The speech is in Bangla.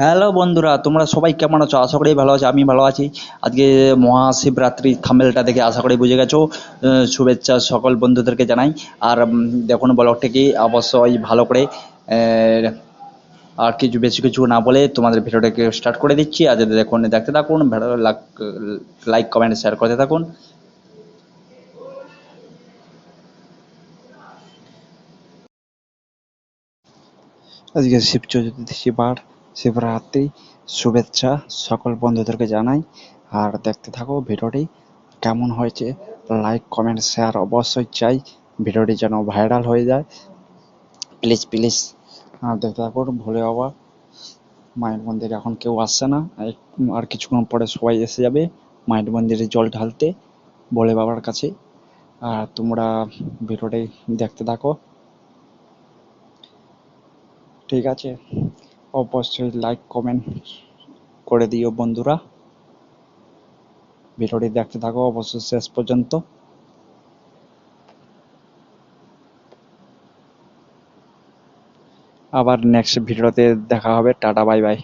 হ্যালো বন্ধুরা, তোমরা সবাই কেমন আছো? আশা করি ভালো আছো, আমি ভালো আছি। আজকে মহাশিবরাত্রি থামেলটা দেখে আশা করি বুঝে গেছো। শুভেচ্ছা সকল বন্ধুদেরকে জানাই। আর দেখুন ব্লগটিকে অবশ্যই ভালো করে আর কিছু, বেশি কিছু না বলে তোমাদের ভিডিওটাকে স্টার্ট করে দিচ্ছি। আর যদি দেখুন, দেখতে থাকুন ভিডিও লাইক কমেন্ট শেয়ার করতে থাকুন। আজকে শিব চতুর্দশী বার শিবরাত্রি শুভেচ্ছা সকল বন্ধুদেরকে জানাই। আর দেখতে থাকো ভিডিওটি কেমন হয়েছে লাইক কমেন্ট শেয়ার অবশ্যই চাই। ভিডিওটি যেন ভাইরাল হয়ে যায়। প্লিজ প্লিজ আর দেখতে থাকো, ভোলে বাবা, মায়ের মন্দিরে এখন কেউ আসছে না। আর- কিছুক্ষণ পরে সবাই এসে যাবে মায়ের মন্দিরে জল ঢালতে ভোলে বাবার কাছে। আর তোমরা ভিডিওটি দেখতে থাকো। ঠিক আছে। অবশ্যই লাইক কমেন্ট করে দিও বন্ধুরা। ভিডিওটি দেখতে থাকো, অবশ্যই শেষ পর্যন্ত। আবার নেক্সট ভিডিওতে দেখা হবে, টাটা বাই বাই